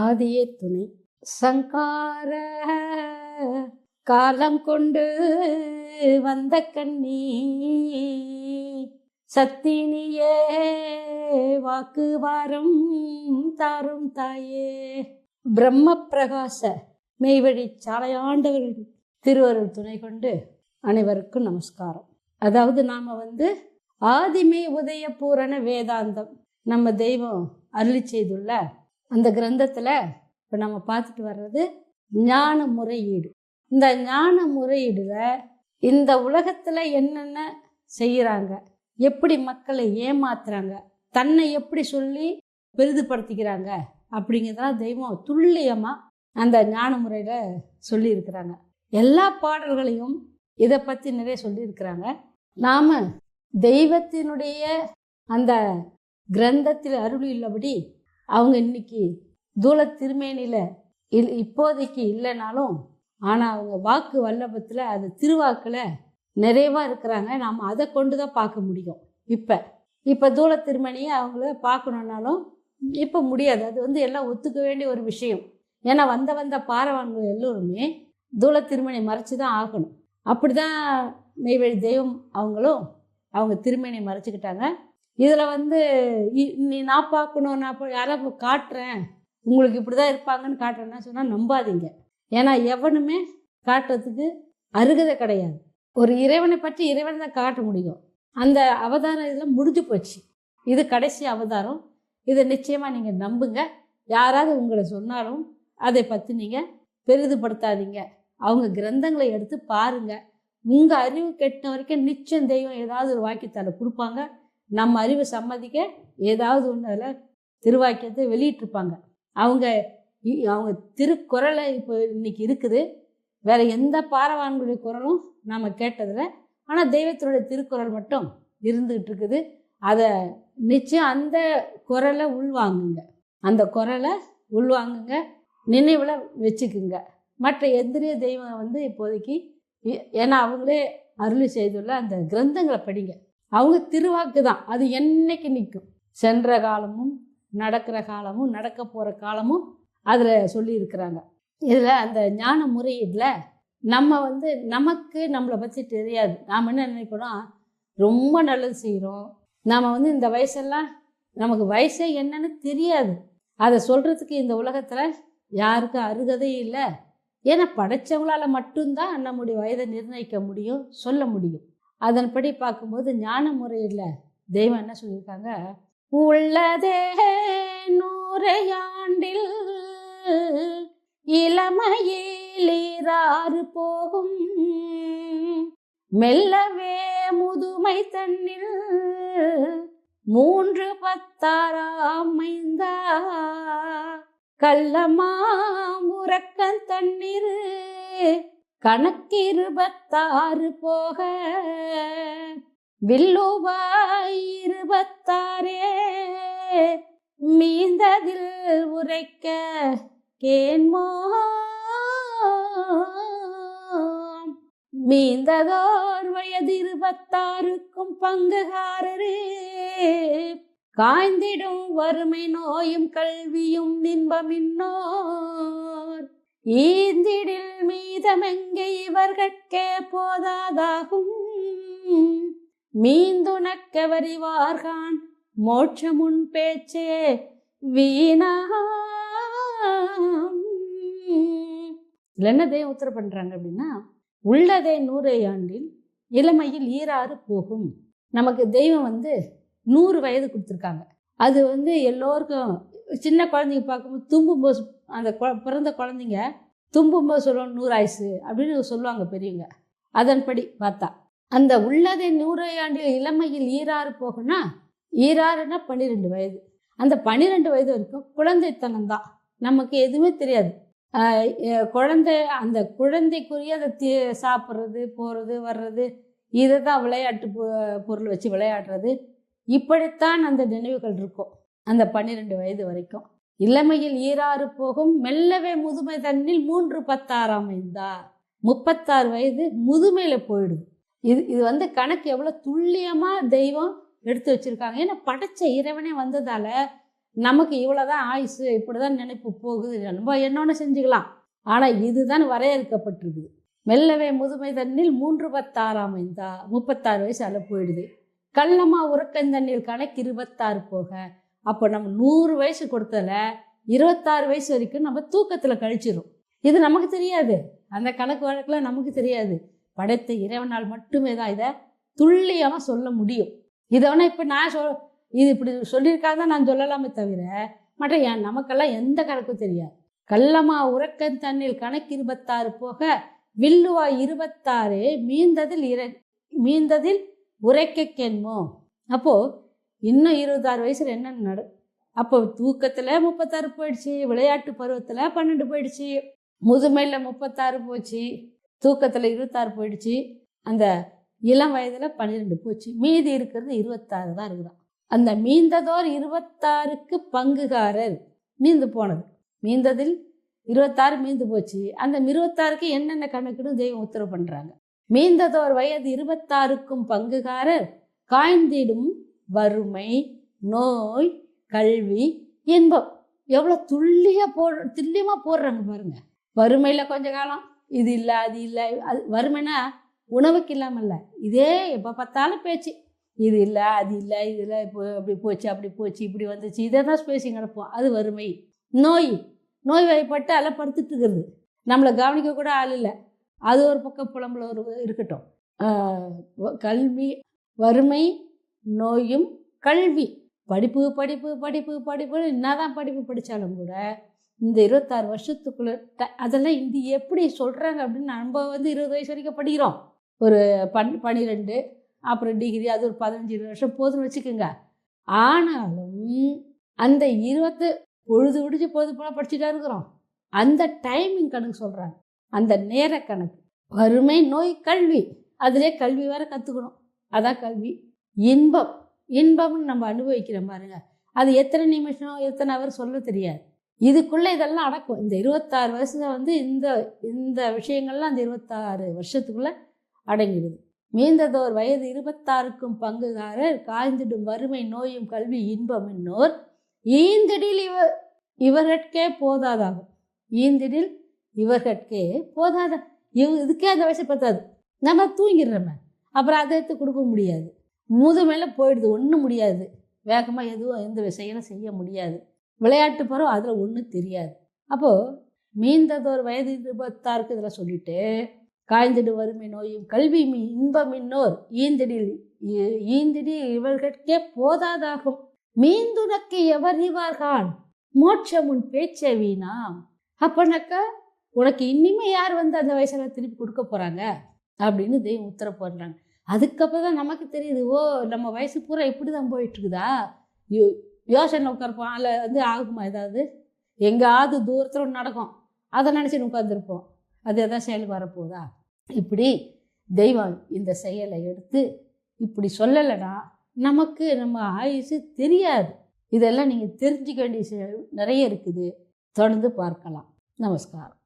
ஆதியே துணை. சங்கார காலம் கொண்டு வந்த கண்ணி சத்தினியே வாக்கு வாரம் தாரும் தாயே. பிரம்ம பிரகாச மெய்வழி சாலையாண்டவர்கள் திருவருள் துணை கொண்டு அனைவருக்கும் நமஸ்காரம். அதாவது நாம் வந்து ஆதிமே உதய பூரண வேதாந்தம் நம்ம தெய்வம் அருளி செய்துள்ள அந்த கிரந்தத்தில் இப்போ நம்ம பார்த்துட்டு வர்றது ஞான முறையீடு. இந்த ஞான முறையீடுல இந்த உலகத்தில் என்னென்ன செய்கிறாங்க எப்படி மக்களை ஏமாத்துறாங்க? தன்னை எப்படி சொல்லி பெரிதுபடுத்திக்கிறாங்க? அப்படிங்கிறதெல்லாம் தெய்வம் துல்லியமாக அந்த ஞான முறையில் சொல்லியிருக்கிறாங்க. எல்லா பாடல்களையும் இதை பற்றி நிறைய சொல்லியிருக்கிறாங்க. நாம் தெய்வத்தினுடைய அந்த கிரந்தத்தில் அருள் உள்ளபடி அவங்க இன்னைக்கு தூள திருமேனியில் இல் இப்போதைக்கு இல்லைனாலும் ஆனால் அவங்க வாக்கு வல்லபத்தில் அது திருவாக்கில் நிறைவாக இருக்கிறாங்க. நாம் அதை கொண்டு தான் பார்க்க முடியும். இப்போ இப்போ தூள திருமணியை அவங்கள பார்க்கணுன்னாலும் இப்போ முடியாது. அது வந்து எல்லாம் ஒத்துக்க வேண்டிய ஒரு விஷயம். ஏன்னா வந்த வந்த பாறவங்க எல்லோருமே தூள திருமணி மறைச்சி தான் ஆகணும். அப்படி தான் மெய்வழி தெய்வம் அவங்களும் அவங்க திருமணியை மறைச்சிக்கிட்டாங்க. இதில் வந்து இ- நீ நான் பார்க்கணும் நான் யாராவது காட்டுறேன் உங்களுக்கு இப்படி தான் இருப்பாங்கன்னு காட்டுறேன்னா சொன்னால் நம்பாதீங்க. ஏன்னா எவனுமே காட்டுறதுக்கு அருகதை கிடையாது. ஒரு இறைவனை பற்றி இறைவனை தான் காட்ட முடியும். அந்த அவதாரம் இதில் முடிஞ்சு போச்சு. இது கடைசி அவதாரம். இதை நிச்சயமாக நீங்கள் நம்புங்க. யாராவது உங்களை சொன்னாலும் அதை பற்றி நீங்கள் பெரிதுபடுத்தாதீங்க. அவங்க கிரந்தங்களை எடுத்து பாருங்கள் உங்கள் அறிவு கெட்ட வரைக்கும் நிச்சயம் தெய்வம் ஏதாவது ஒரு வாக்கியத்தால் கொடுப்பாங்க. நம்ம அறிவு சம்மதிக்க ஏதாவது ஒன்று அதில் திருவாக்கியத்தை வெளியிட்டிருப்பாங்க. அவங்க இ- அவங்க திருக்குறளை இப்போ இன்னைக்கு இருக்குது. வேற எந்த பாரவான்களுடைய குரலும் நாம் கேட்டதில்ல. ஆனால் தெய்வத்தினுடைய திருக்குறள் மட்டும் இருந்துகிட்டு இருக்குது. அதை நிச்சயம் அந்த குரலை உள்வாங்குங்க. அந்த குரலை உள்வாங்குங்க. நினைவில் வச்சுக்குங்க. மற்ற எந்திரிய தெய்வம் வந்து இப்போதைக்கு ஏன்னா அவங்களே அருள் செய்துள்ள அந்த கிரந்தங்களை படிங்க. அவங்க திருவாக்கு தான். அது என்னைக்கு நிற்கும்? சென்ற காலமும் நடக்கிற காலமும் நடக்க போகிற காலமும் அதில் சொல்லியிருக்கிறாங்க. இதில் அந்த ஞான முறையீட்டில் நம்ம வந்து நமக்கு நம்மளை பற்றி தெரியாது. நாம் என்ன நினைக்கிறோம் ரொம்ப நல்லது செய்கிறோம் நாம் வந்து இந்த வயசெல்லாம் நமக்கு வயசே என்னன்னு தெரியாது. அதை சொல்கிறதுக்கு இந்த உலகத்தில் யாருக்கும் அருகதே இல்லை. ஏன்னா படைத்தவங்களால் மட்டும்தான் நம்முடைய வயதை நிர்ணயிக்க முடியும் சொல்ல முடியும். அதன்படி பார்க்கும்போது ஞான முறையில் தெய்வம் என்ன சொல்லியிருக்காங்க? உள்ளதே நூறையாண்டில் இளமையிலிராறு போகும். மெல்லவே முதுமை தன்னில் மூன்று பத்தாராமைந்தா கள்ளமா முறக்கன் தண்ணீர் கணக்கிருபத்தாறு போக வில்லுவாய் இருபத்தாரே மீந்ததில் உரைக்க கேன்மோ மீந்ததோர் வயது இருபத்தாறுக்கும் பங்குகாரரே காய்ந்திடும் வறுமை நோயும் கல்வியும் இன்பமின்னோர் ஈந்திடில் மீதமெங்கே இவர்கட்கே போதாதாகும். மீந்துணக்க வரிவார்கான் மோட்சமுன் பேச்சே வீணா இதில் என்ன உத்தரவு பண்றாங்க அப்படின்னா உள்ளதே நூறை ஆண்டில் இளமையில் ஈராறு போகும். நமக்கு தெய்வம் வந்து நூறு வயது கொடுத்துருக்காங்க. அது வந்து எல்லோருக்கும் சின்ன குழந்தைங்க பார்க்கும்போது தும்பும்போது அந்த கொ- பிறந்த குழந்தைங்க தும்பும்போது சொல்லுவோம் நூறாயிசு அப்படின்னு சொல்லுவாங்க பெரியவங்க. அதன்படி பார்த்தா அந்த உள்ளதை நூறையாண்டில் ஆண்டில் இளமையில் ஈராறு போகும்னா ஈராறுனா பன்னிரெண்டு வயது. அந்த பன்னிரெண்டு வயது வரைக்கும் குழந்தைத்தனம் தான். நமக்கு எதுவுமே தெரியாது. குழந்தை அந்த குழந்தைக்குரிய அதை தீ சாப்பிட்றது போகிறது வர்றது இதை தான் விளையாட்டு பொ- பொருள் வச்சு விளையாடுறது. இப்படித்தான் அந்த நினைவுகள் இருக்கும். அந்த பன்னிரெண்டு வயது வரைக்கும். இளமையில் ஈராறு போகும் மெல்லவே முதுமை தன்னில் மூன்று பத்தாறாம் ஐந்தா முப்பத்தாறு வயது முதுமையில போயிடுது. இது இது வந்து கணக்கு எவ்வளோ துல்லியமாக தெய்வம் எடுத்து வச்சிருக்காங்க. ஏன்னா படைச்ச இறைவனே வந்ததால நமக்கு இவ்வளோதான் ஆயுசு இப்படி தான் நினைப்பு போகுது. நம்ம என்னொன்று செஞ்சுக்கலாம். ஆனால் இதுதான் வரையறுக்கப்பட்டிருக்குது. மெல்லவே முதுமை தண்ணில் மூன்று பத்தாறாம் ஐந்தா முப்பத்தாறு வயசு அதில் போயிடுது. கள்ளமா உறக்கந்தண்ணில் கணக்கு இருபத்தாறு போக அப்போ நம்ம நூறு வயசு கொடுத்தல இருபத்தாறு வயசு வரைக்கும் நம்ம தூக்கத்தில் கழிச்சிடும் இது நமக்கு தெரியாது. அந்த கணக்கு வழக்கெலாம் நமக்கு தெரியாது. படைத்த இறைவனால் மட்டுமே தான் இதை துல்லியமாக சொல்ல முடியும். இதை வேணால் இப்போ நான் சொல் இது இப்படி சொல்லியிருக்காங்க நான் சொல்லலாமே தவிர மற்ற என் நமக்கெல்லாம் எந்த கணக்கும் தெரியாது. கள்ளமா உறக்கன் தண்ணில் கணக்கு இருபத்தாறு போக வில்லுவா இருபத்தாறு மீந்ததில் இர மீந்ததில் உரைக்கென்மோ அப்போது இன்னும் இருபத்தாறு வயசில் என்னென்னு நடு அப்போ தூக்கத்தில் முப்பத்தாறு போயிடுச்சு விளையாட்டு பருவத்தில் பன்னெண்டு போயிடுச்சு முதுமையில் முப்பத்தாறு போச்சு தூக்கத்தில் இருபத்தாறு போயிடுச்சு அந்த இளம் வயதில் பன்னிரெண்டு போச்சு மீதி இருக்கிறது இருபத்தாறு தான் இருக்குதான் அந்த மீந்ததோர் இருபத்தாறுக்கு பங்குகாரர் மீந்து போனது. மீந்ததில் இருபத்தாறு மீந்து போச்சு. அந்த இருபத்தாறுக்கு என்னென்ன கணக்குன்னு தெய்வம் உத்தரவு பண்ணுறாங்க மீந்ததோர் வயது இருபத்தாறுக்கும் பங்குகாரர் காய்ந்திடும் வறுமை நோய் கல்வி இன்பம். எவ்வளோ துல்லியாக போடு துல்லியமாக போடுறாங்க பாருங்க. வறுமையில் கொஞ்ச காலம் இது இல்லை அது இல்லை அது வறுமைனா உணவுக்கு இல்லாமல் இல்லை. இதே எப்போ பார்த்தாலும் பேச்சு. இது இல்லை அது இல்லை இது இல்லை இப்போ அப்படி போச்சு அப்படி போச்சு இப்படி வந்துச்சு இதை தான் பேசி கிடப்போம் அது வறுமை. நோய். நோய் வாய்ப்பட்டு எல்லாம் படுத்துட்டு இருக்கிறது. நம்மளை கவனிக்க கூட ஆள் இல்லை. அது ஒரு பக்கம் புலம்புல ஒரு இருக்கட்டும். கல்வி வறுமை நோயும் கல்வி. படிப்பு படிப்பு படிப்பு படிப்பு என்னதான் படிப்பு படித்தாலும் கூட இந்த இருபத்தாறு வருஷத்துக்குள்ள ட- அதெல்லாம் இந்த எப்படி சொல்கிறாங்க அப்படின்னு நம்ம வந்து இருபது வயசு வரைக்கும் படிக்கிறோம். ஒரு பன் பன்னிரெண்டு அப்புறம் டிகிரி அது ஒரு பதினஞ்சு இருபது வருஷம் போதுன்னு வச்சுக்கோங்க. ஆனாலும் அந்த இருபத்து பொழுது விடிஞ்சு பொழுது போல படிச்சுட்டா இருக்கிறோம். அந்த டைமிங் கணக்கு சொல்கிறாங்க அந்த நேர கணக்கு. வறுமை நோய் கல்வி. அதிலே கல்வி வேற கற்றுக்கணும் அதான் கல்வி. இன்பம். இன்பம்னு நம்ம அனுபவிக்கிறோம் பாருங்க. அது எத்தனை நிமிஷம் எத்தனை அவர் சொல்ல தெரியாது. இதுக்குள்ளே இதெல்லாம் அடக்கும். இந்த இருபத்தாறு வருஷத்துல வந்து இந்த இந்த விஷயங்கள்லாம் அந்த இருபத்தாறு வருஷத்துக்குள்ளே அடங்கிடுது. மீந்ததோர் வயது இருபத்தாறுக்கும் பங்குகாரர் காய்ந்திடும் வறுமை நோயும் கல்வி இன்பம் என்னோர். ஈந்திடில் இவ இவர்கே போதாதாகும். ஈந்திடில் இவர்கட்கே போதாத? இவ் இதுக்கே அந்த வயசு பத்தாது. நம்ம தூங்கிடுறோமே. அப்புறம் அதை எடுத்து கொடுக்க முடியாது. முதுமையில் போயிடுது. ஒன்றும் முடியாது. வேகமாக எதுவும் எந்த விஷயம் செய்ய முடியாது. விளையாட்டு பருவம் அதில் ஒன்றும் தெரியாது. அப்போது மீந்ததோர் வயது இருபத்தாறுக்கு இதில் சொல்லிட்டு காய்ந்திடு வறுமை நோயும் கல்வி மீ இன்பம் இன்னோர் ஈந்திடில் ஈந்திடி இவர்கட்கே போதாதாகும். மீந்துனக்கு எவர் இவார்கான்? மோட்சம் உன் பேச்சை வீணாம். அப்பனாக்கா உனக்கு இனிமே யார் வந்து அந்த வயசுல திருப்பி கொடுக்க போகிறாங்க அப்படின்னு தெய்வம் உத்தர போடுறாங்க. அதுக்கப்புறம் தான் நமக்கு தெரியுது ஓ நம்ம வயசு பூரா இப்படி தான் போயிட்டுருக்குதா? யோ யோசனை உட்காருப்போம். அதில் வந்து ஆகுமா ஏதாவது? எங்கேயாவது தூரத்தில் ஒன்று நடக்கும். அதை நினச்சிட்டு உட்காந்துருப்போம் அது எதாவது செயல் வரப்போகுதா? இப்படி தெய்வம் இந்த செயலை எடுத்து இப்படி சொல்லலைன்னா நமக்கு நம்ம ஆயுசு தெரியாது. இதெல்லாம் நீங்கள் தெரிஞ்சுக்க வேண்டிய நிறைய இருக்குது. தொடர்ந்து பார்க்கலாம். நமஸ்காரம்.